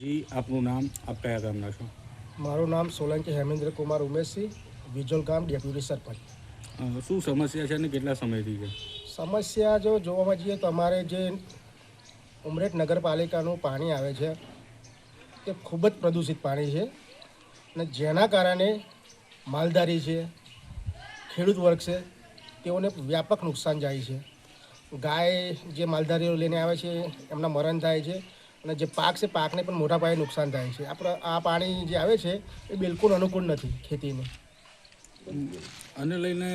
જી આપનું નામ? આપ કયા ગામના છો? મારું નામ સોલંકી હેમેન્દ્ર કુમાર ઉમેશસિંહ વિજોલ ગામ ડેપ્યુટી સરપંચ. શું સમસ્યા છે અને કેટલા સમયથી છે? સમસ્યા જો જોવામાં જઈએ તો અમારે જે ઉમરેઠ નગરપાલિકાનું પાણી આવે છે તે ખૂબ જ પ્રદૂષિત પાણી છે. અને જેના કારણે માલધારી છે ખેડૂત વર્ગ છે તેઓને વ્યાપક નુકસાન જાય છે. ગાય જે માલધારીઓ લઈને આવે છે એમના મરણ થાય છે. અને જે પાક છે પાકને પણ મોટા પાયે નુકસાન થાય છે. આપણે આ પાણી જે આવે છે એ બિલકુલ અનુકૂળ નથી ખેતીને. અને લઈને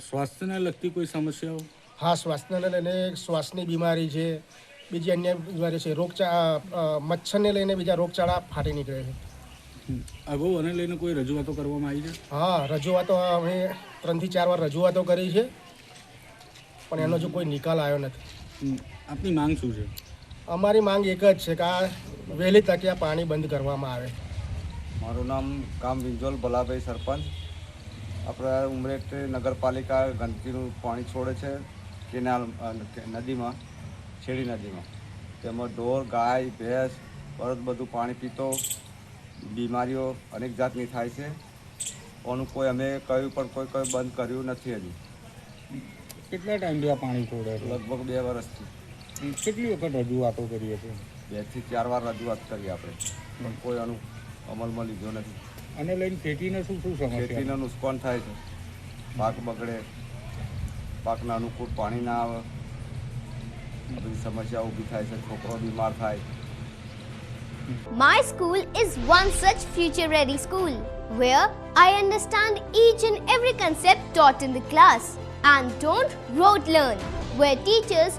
સ્વાસ્થ્યને લગતી કોઈ સમસ્યાઓ? હા શ્વાસને લઈને શ્વાસની બીમારી છે બીજી અન્ય બીમારી છે. રોગચા મચ્છરને લઈને બીજા રોગચાળા ફાટી નીકળે છે. અગાઉ અને લઈને કોઈ રજૂઆતો કરવામાં આવી છે? હા રજૂઆતો અમે ત્રણથી ચાર વાર રજૂઆતો કરી છે પણ એનો જો કોઈ નિકાલ આવ્યો નથી. આપની માંગ શું છે? અમારી માંગ એક જ છે કે આ વહેલી તકે આ પાણી બંધ કરવામાં આવે. મારું નામ કામ વિંજોલ ભલાભાઈ સરપંચ. આપણે ઉમરેઠ નગરપાલિકા ગંદકીનું પાણી છોડે છે કેનાલ નદીમાં છેડી નદીમાં. તેમાં ઢોર ગાય ભેંસ પરત બધું પાણી પીતો બીમારીઓ અનેક જાતની થાય છે. ઓનું કોઈ અમે કહ્યું પણ કોઈ કોઈ બંધ કર્યું નથી હજી. કેટલા ટાઈમથી આ પાણી છોડે લગભગ બે વર્ષથી. કેટલી વખત રજૂઆતો કરીએ છીએ બેથી ચાર વાર રજૂઆત કરી આપણે પણ કોઈ આનું અમલમાં લીધો નથી અને લઈને ખેતીને શું શું સમસ્યા ખેતીને નુકસાન થાય છે પાક બગડે પાકના અનુકૂળ પાણી ના આવે બધી સમસ્યા ઊભી થાય છે છોકરો બીમાર થાય My school is one such future ready school where I understand each and every concept taught in the class and don't rote learn, where teachers